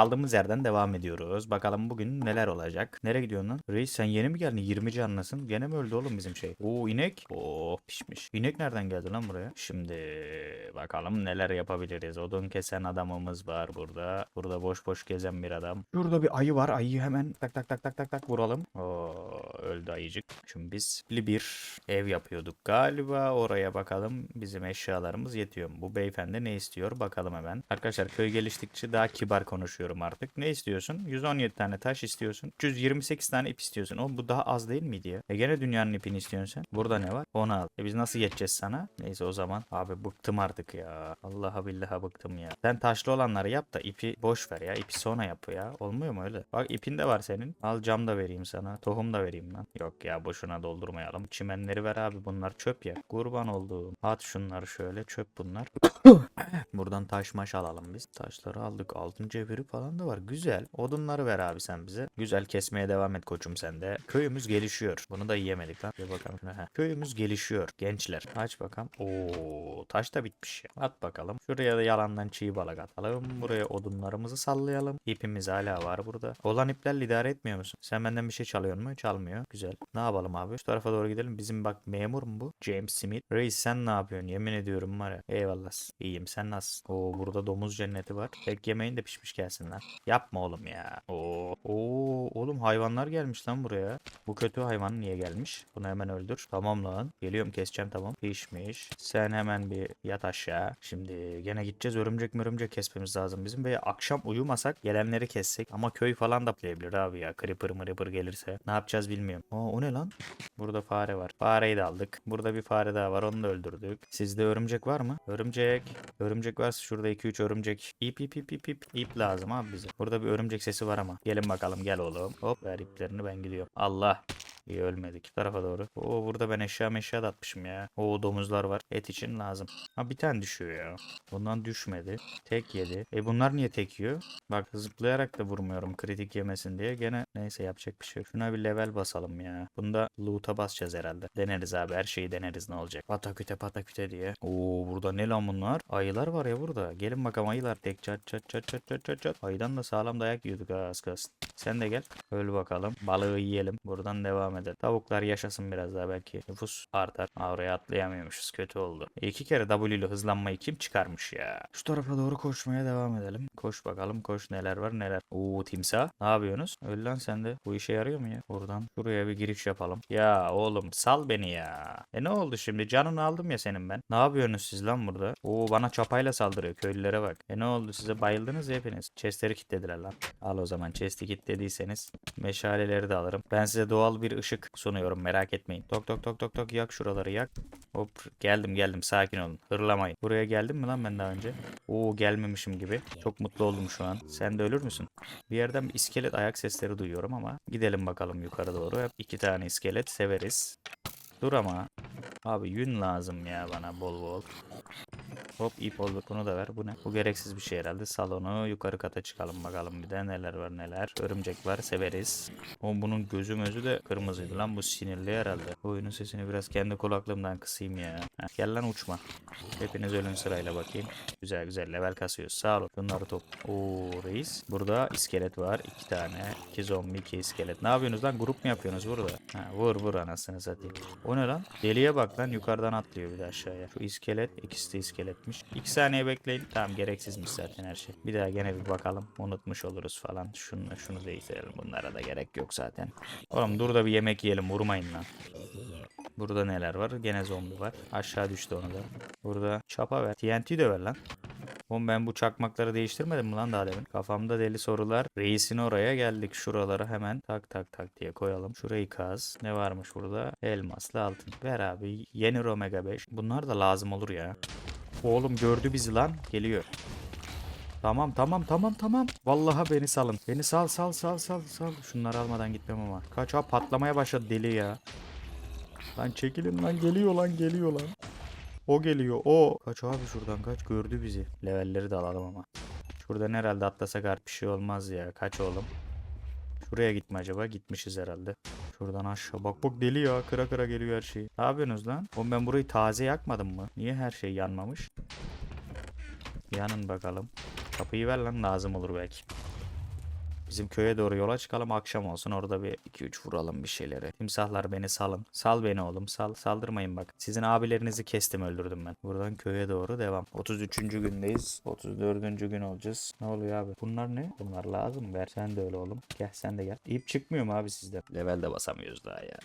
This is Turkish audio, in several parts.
Kaldığımız yerden devam ediyoruz. Bakalım bugün neler olacak. Nereye gidiyorsun lan? Reis sen yeni mi geldin? 20 canlısın. Gene mi öldü oğlum bizim şey? Oo inek. Oo pişmiş. İnek nereden geldi lan buraya? Şimdi bakalım neler yapabiliriz. Odun kesen adamımız var burada. Burada boş boş gezen bir adam. Şurada bir ayı var. Ayıyı hemen tak tak tak tak tak tak vuralım. Oo öldü ayıcık. Şimdi biz bir ev yapıyorduk galiba. Oraya bakalım bizim eşyalarımız yetiyor mu? Bu beyefendi ne istiyor? Bakalım hemen. Arkadaşlar köy geliştikçe daha kibar konuşuyorum artık. Ne istiyorsun? 117 tane taş istiyorsun. 328 tane ip istiyorsun. O bu daha az değil miydi ya? E gene dünyanın ipini istiyorsun sen. Burada ne var? Onu al. E biz nasıl geçeceğiz sana? Neyse o zaman. Abi bıktım artık ya. Allah'a billaha bıktım ya. Sen taşlı olanları yap da ipi boş ver ya. İpi sonra yap ya. Olmuyor mu öyle? Bak ipin de var senin. Al cam da vereyim sana. Tohum da vereyim lan. Yok ya boşuna doldurmayalım. Çimenleri ver abi. Bunlar çöp ya. Kurban olduğum. At şunları şöyle. Çöp bunlar. Buradan taş maş alalım biz. Taşları aldık. Altın cevheri falan da var. Güzel. Odunları ver abi sen bize. Güzel kesmeye devam et koçum sen de. Köyümüz gelişiyor. Bunu da yiyemedik lan. Bir bakalım. Heh. Köyümüz gelişiyor. Gençler. Aç bakalım. Oo, taş da bitmiş. At bakalım. Şuraya da yalandan çiğ balık atalım. Buraya odunlarımızı sallayalım. İpimiz hala var burada. Olan iplerle idare etmiyor musun? Sen benden bir şey çalıyor mu? Çalmıyor. Güzel. Ne yapalım abi? Şu tarafa doğru gidelim. Bizim bak memur mu bu? James Smith. Reis sen ne yapıyorsun? Yemin ediyorum var ya. Eyvallah. İyiyim. Sen nasılsın? Oo burada domuz cenneti var. Tek yemeğin de pişmiş gelsin lan. Yapma oğlum ya. Oo. Oo oğlum hayvanlar gelmiş lan buraya. Bu kötü hayvan niye gelmiş? Bunu hemen öldür. Tamam lan. Geliyorum keseceğim tamam. Pişmiş. Sen hemen bir yat aşağı. Şimdi gene gideceğiz. Örümcek mörümcek kesmemiz lazım bizim. Ve akşam uyumasak gelenleri kessek. Ama köy falan da playabilir abi ya. Creeper mırıpır gelirse. Ne yapacağız bilmiyorum. Aa o ne lan? Burada fare var. Fareyi de aldık. Burada bir fare daha var. Onu da öldürdük. Sizde örümcek var mı? Örümcek. Örümcek varsa şurada 2-3 örümcek. İp ip ip ip ip. İp lazım abi bize. Burada bir örümcek sesi var ama. Gelin bakalım gel oğlum. Hop ver iplerini ben gidiyorum. Allah. İyi ölmedik. Bu tarafa doğru. Oo burada ben eşya meşya da atmışım ya. Oo domuzlar var. Et için lazım. Ha bir tane düşüyor ya. Bundan düşmedi. Tek yedi. E bunlar niye tek yiyor? Bak zıplayarak da vurmuyorum kritik yemesin diye. Gene neyse yapacak bir şey. Şuna bir level basalım ya. Bunda loot'a basacağız herhalde. Deneriz abi her şeyi deneriz ne olacak. Pataküte pataküte diye. Oo burada ne lan bunlar? Ayılar var ya burada. Gelin bakalım ayılar. Tek çat çat çat çat çat çat çat. Ayıdan da sağlam dayak yiyorduk az kalsın. Sen de gel. Öl bakalım. Balığı yiyelim. Buradan devam edelim. Tavuklar yaşasın biraz daha belki. Nüfus artar. Oraya atlayamıyormuşuz. Kötü oldu. İki kere W ile hızlanmayı kim çıkarmış ya? Şu tarafa doğru koşmaya devam edelim. Koş bakalım. Koş neler var neler. Oo timsah. Ne yapıyorsunuz? Öl lan sen de. Bu işe yarıyor mu ya? Buradan şuraya bir giriş yapalım. Ya oğlum sal beni ya. E ne oldu şimdi? Canını aldım ya senin ben. Ne yapıyorsunuz siz lan burada? Oo bana çapayla saldırıyor. Köylülere bak. E ne oldu size bayıldınız hepiniz. Chestleri kilitlediler lan. Al o zaman chest'i kilitlediyseniz meşaleleri de alırım. Ben size doğal bir ışık sunuyorum merak etmeyin. Tok tok tok tok tok yak şuraları yak. Hop geldim geldim sakin olun. Hırlamayın. Buraya geldim mi lan ben daha önce? Oo gelmemişim gibi. Çok mutlu oldum şu an. Sen de ölür müsün? Bir yerden bir iskelet ayak sesleri duyuyorum ama gidelim bakalım yukarı doğru. Hep iki tane iskelet severiz. Dur ama. Abi yün lazım ya bana bol bol. Hop ip oldu bunu da ver. Bu ne? Bu gereksiz bir şey herhalde. Salonu yukarı kata çıkalım bakalım bir de neler var neler. Örümcek var severiz. O bunun gözü mözü de kırmızıydı lan bu sinirli herhalde. Oyunun sesini biraz kendi kulaklığımdan kısayım ya. Heh, gel lan uçma. Hepiniz ölün sırayla bakayım. Güzel güzel level kasıyoruz. Sağ olun. Bunları top. Oo reis. Burada iskelet var. iki tane. iki zombi iki iskelet. Ne yapıyorsunuz lan? Grup mu yapıyorsunuz burada? Ha, vur vur anasını satayım. O ne lan? Deliye bak lan yukarıdan atlıyor bir de aşağıya. Şu iskelet ikisi de iskeletmiş. İki saniye bekleyin. Tamam gereksizmiş zaten her şey. Bir daha gene bir bakalım. Unutmuş oluruz falan. Şunu şunu değiştirelim. Bunlara da gerek yok zaten. Oğlum dur da bir yemek yiyelim. Vurmayın lan. Burada neler var? Gene zombi var. Aşağı düştü onu da. Burada çapa ver. TNT de ver lan. Oğlum ben bu çakmakları değiştirmedim mi lan daha demin? Kafamda deli sorular. Reisin oraya geldik. Şuraları hemen tak tak tak diye koyalım. Şurayı kaz. Ne varmış burada? Elmaslı altın. Ver abi. Yeni Omega 5. Bunlar da lazım olur ya. Oğlum gördü bizi lan. Geliyor. Tamam tamam tamam tamam. Vallahi beni salın. Beni sal sal sal sal sal. Şunları almadan gitmem ama. Kaç abi patlamaya başladı deli ya. Lan çekilin lan geliyor lan geliyor lan. O geliyor o. Kaç abi şuradan kaç gördü bizi. Levelleri de alalım ama. Şuradan herhalde atlasak artık bir şey olmaz ya. Kaç oğlum. Şuraya gitme acaba? Gitmişiz herhalde. Şuradan aşağı. Bak bak deli ya. Kıra kıra geliyor her şey. Ne yapıyorsunuz lan? Oğlum ben burayı taze yakmadım mı? Niye her şey yanmamış? Yanın bakalım. Kapıyı ver lan lazım olur belki. Bizim köye doğru yola çıkalım akşam olsun orada bir 2-3 vuralım bir şeyleri. Timsahlar beni salın. Sal beni oğlum sal. Saldırmayın bak. Sizin abilerinizi kestim öldürdüm ben. Buradan köye doğru devam. 33. gündeyiz. 34. gün olacağız. Ne oluyor abi? Bunlar ne? Bunlar lazım. Ver sen de öyle oğlum. Gel sen de gel. İp çıkmıyor mu abi sizde? Levelde basamıyoruz daha ya.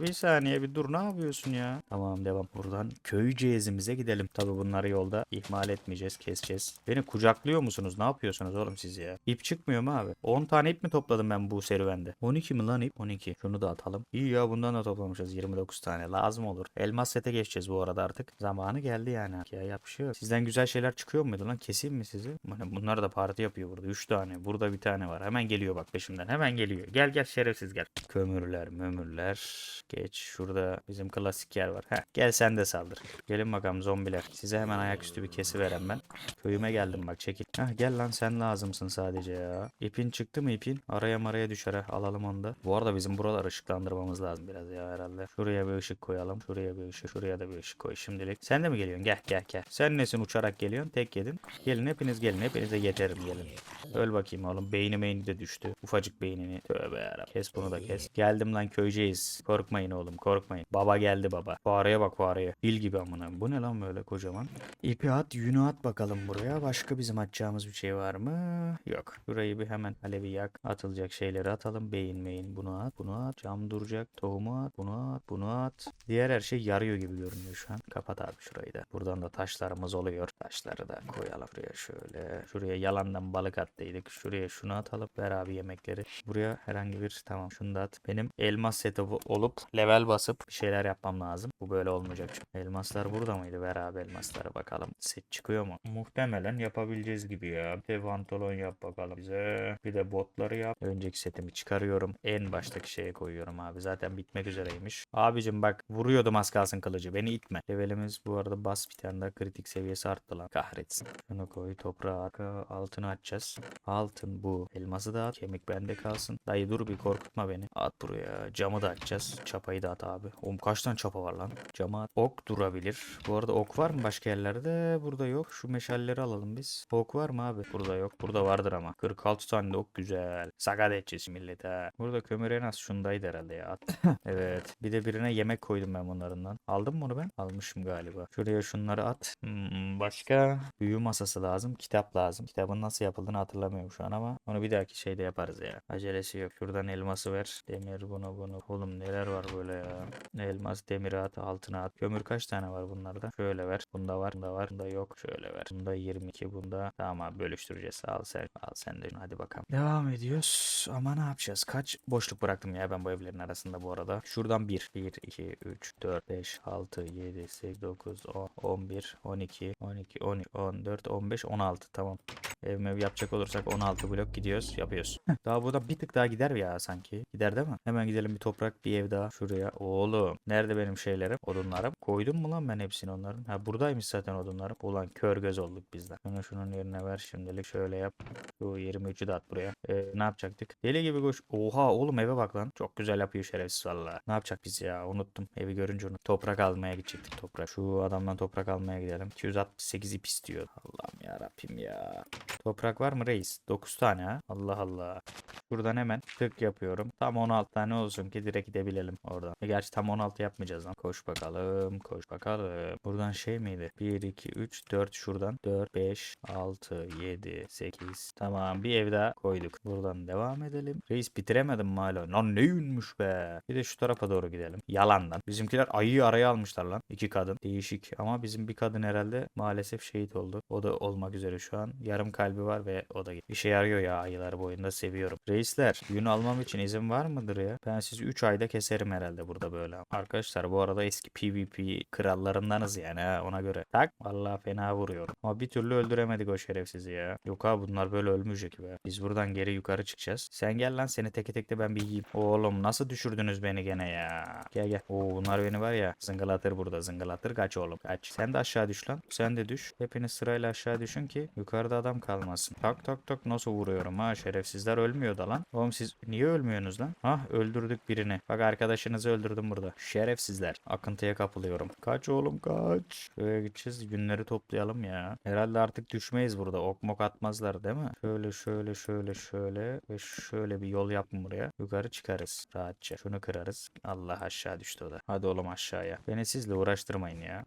Bir saniye bir dur ne yapıyorsun ya? Tamam devam. Buradan köy cihazimize gidelim. Tabi bunları yolda ihmal etmeyeceğiz, keseceğiz. Beni kucaklıyor musunuz? Ne yapıyorsunuz oğlum siz ya? İp çıkmıyor mu abi? 10 tane ip mi topladım ben bu serüvende? 12 mi lan ip? 12. Şunu da atalım. İyi ya bundan da toplamışız 29 tane. Lazım olur. Elmas sete geçeceğiz bu arada artık. Zamanı geldi yani. Ya yapışıyor. Sizden güzel şeyler çıkıyor muydu lan? Keseyim mi sizi? Bunlar da parti yapıyor burada. 3 tane. Burada bir tane var. Hemen geliyor bak peşimden. Hemen geliyor. Gel gel şerefsiz gel. Kömürler, mömürler. Geç. Şurada bizim klasik yer var. Heh. Gel sen de saldır. Gelin bakalım zombiler. Size hemen ayaküstü bir kesi veren ben. Köyüme geldim bak çekil. Heh, gel lan sen lazımsın sadece ya. İpin çıktı mı ipin? Araya maraya düşer ha. Alalım onu da. Bu arada bizim buraları ışıklandırmamız lazım biraz ya herhalde. Şuraya bir ışık koyalım. Şuraya bir ışık. Şuraya da bir ışık koy şimdilik. Sen de mi geliyorsun? Gel gel gel. Sen nesin uçarak geliyorsun? Tek yedin. Gelin hepiniz gelin. Hepinize yeterim gelin. Öl bakayım oğlum. Beyni meyni de düştü. Ufacık beynini. Tövbe yarabbim. Kes bunu da kes. Geldim lan köyceğiz. Korkmayın oğlum korkmayın. Baba geldi baba. Fareye bak fareye. Bil gibi amına. Bu ne lan böyle kocaman? İpi at yünü at bakalım buraya. Başka bizim atacağımız bir şey var mı? Yok. Burayı bir hemen alevi yak. Atılacak şeyleri atalım. Beyin meyin bunu at. Bunu at. Cam duracak. Tohumu at. Bunu at. Bunu at. Diğer her şey yarıyor gibi görünüyor şu an. Kapat abi şurayı da. Buradan da taşlarımız oluyor. Taşları da koyalım buraya şöyle. Şuraya yalandan balık attıydık. Şuraya şunu atalım. Ver abi yemekleri. Buraya herhangi bir tamam şunu da at. Benim elmas seti olup level basıp bir şeyler yapmam lazım. Bu böyle olmayacak. çünkü. Elmaslar burada mıydı? Ver abi elmaslara bakalım. Set çıkıyor mu? Muhtemelen yapabileceğiz gibi ya. Bir de pantolon yap bakalım bize. Bir de botları yap. Önceki setimi çıkarıyorum. En baştaki şeye koyuyorum abi. Zaten bitmek üzereymiş. Abicim bak vuruyordum az kalsın kılıcı. Beni itme. Levelimiz bu arada bas bir tane daha kritik seviyesi arttı lan. Kahretsin. Şunu koy toprağa arka altını açacağız. Altın bu. Elması da at. Kemik bende kalsın. Dayı dur bir korkutma beni. At buraya. Camı da açacağız. Çapayı da at abi. Oğlum kaç tane çapa var lan? Cama at. Ok durabilir. Bu arada ok var mı başka yerlerde? Burada yok. Şu meşalleri alalım biz. Ok var mı abi? Burada yok. Burada vardır ama. 46 tane ok güzel. Sakat edeceğiz millete. Burada kömür en az şundaydı herhalde ya. At. evet. Bir de birine yemek koydum ben bunlarından. Aldım mı onu ben? Almışım galiba. Şuraya şunları at. Hmm, başka? Büyü masası lazım. Kitap lazım. Kitabın nasıl yapıldığını hatırlamıyorum şu an ama onu bir dahaki şeyde yaparız ya. Acelesi yok. Şuradan elması ver. Demir bunu bunu. Oğlum neler var böyle ya. Elmas demiri at. Altına at. Kömür kaç tane var bunlarda? Şöyle ver. Bunda var. Bunda var. Bunda yok. Şöyle ver. Bunda 22. Bunda. Tamam abi bölüştüreceğiz. Al sen. Al sen de. Hadi bakalım. Devam ediyoruz. Ama ne yapacağız? Kaç boşluk bıraktım ya ben bu evlerin arasında bu arada. Şuradan 1. 1, 2, 3, 4, 5, 6, 7, 8, 9, 10, 11, 12, 12, 13, 14, 15, 16. Tamam. Ev mev yapacak olursak 16 blok gidiyoruz. Yapıyoruz. daha buradan bir tık daha gider ya sanki. Gider değil mi? Hemen gidelim bir toprak bir ev daha. Şuraya. Oğlum. Nerede benim şeylerim? Odunlarım. Koydum mu lan ben hepsini onların? Ha buradaymış zaten odunlarım. Ulan kör göz olduk bizden. Şunu şunun yerine ver şimdilik. Şöyle yap. Şu 23'ü de at buraya. Ee, ne yapacaktık? Deli gibi koş. Oha oğlum eve bak lan. Çok güzel yapıyor şerefsiz valla. Ne yapacak biz ya? Unuttum. Evi görünce unuttum. Toprak almaya gidecektik toprak. Şu adamdan toprak almaya gidelim. 268 ip istiyor. Allah'ım ya Rabbim ya. Toprak var mı reis? 9 tane ha. Allah Allah. Şuradan hemen 40 yapıyorum. Tam 16 tane olsun ki direkt gidebilelim oradan. E gerçi tam 16 yapmayacağız lan. Koş bakalım. Koş bakalım. Buradan şey miydi? 1, 2, 3, 4 şuradan. 4, 5, 6, 7, 8. Tamam bir ev daha koyduk. Buradan devam edelim. Reis bitiremedim mi hala? Lan ne yünmüş be. Bir de şu tarafa doğru gidelim. Yalandan. Bizimkiler ayıyı araya almışlar lan. İki kadın. Değişik. Ama bizim bir kadın herhalde maalesef şehit oldu. O da olmak üzere şu an. Yarım kalbi var ve o da gitti. İşe yarıyor ya ayılar boyunda seviyorum. Reisler yün almam için izin var mıdır ya? Ben sizi 3 ayda keserim herhalde burada böyle. Arkadaşlar bu arada eski PvP krallarındanız yani ha ona göre. Tak vallahi fena vuruyorum. Ama bir türlü öldüremedik o şerefsizi ya. Yok abi bunlar böyle ölmeyecek be. Biz buradan geri yukarı çıkacağız. Sen gel lan seni teke tekte ben bir yiyeyim. Oğlum nasıl düşürdünüz beni gene ya. Gel gel. Oo bunlar beni var ya zıngılatır burada zıngılatır kaç oğlum kaç. Sen de aşağı düş lan. Sen de düş. Hepiniz sırayla aşağı düşün ki yukarıda adam kalmasın. Tak tak tak nasıl vuruyorum ha şerefsizler ölmüyor da lan. Oğlum siz niye ölmüyorsunuz lan? Hah öldürdük birini. Bak arkadaşınızı öldürdüm burada. Şerefsizler. Akıntıya kapılıyor. Korkuyorum. Kaç oğlum kaç. Şuraya gideceğiz günleri toplayalım ya. Herhalde artık düşmeyiz burada. Ok mok atmazlar değil mi? Şöyle şöyle şöyle şöyle ve şöyle bir yol yapın buraya. Yukarı çıkarız rahatça. Şunu kırarız. Allah aşağı düştü o da. Hadi oğlum aşağıya. Beni sizle uğraştırmayın ya.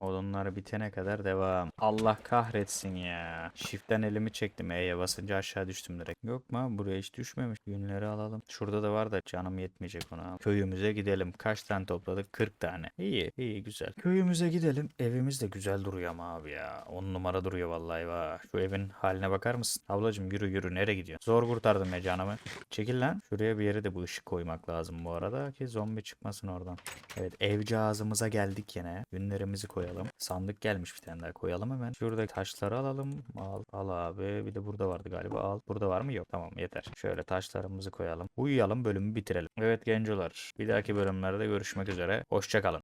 Odunlar bitene kadar devam. Allah kahretsin ya. Shift'ten elimi çektim. E'ye basınca aşağı düştüm direkt. Yok mu buraya hiç düşmemiş. Günleri alalım. Şurada da var da canım yetmeyecek ona. Köyümüze gidelim. Kaç tane topladık? 40 tane. İyi iyi güzel. Köyümüze gidelim. Evimiz de güzel duruyor ama abi ya. 10 numara duruyor vallahi va. Şu evin haline bakar mısın? Ablacım yürü yürü nereye gidiyorsun? Zor kurtardım ya canımı. Çekil lan. Şuraya bir yere de bu ışık koymak lazım bu arada ki zombi çıkmasın oradan. Evet evci ağzımıza geldik yine. Günlerimizi koyalım. Sandık gelmiş bir tane daha koyalım hemen. Şurada taşları alalım. Al, al abi. Bir de burada vardı galiba. Al. Burada var mı? Yok. Tamam yeter. Şöyle taşlarımızı koyalım. Uyuyalım bölümü bitirelim. Evet gencolar. Bir dahaki bölümlerde görüşmek üzere. Hoşçakalın.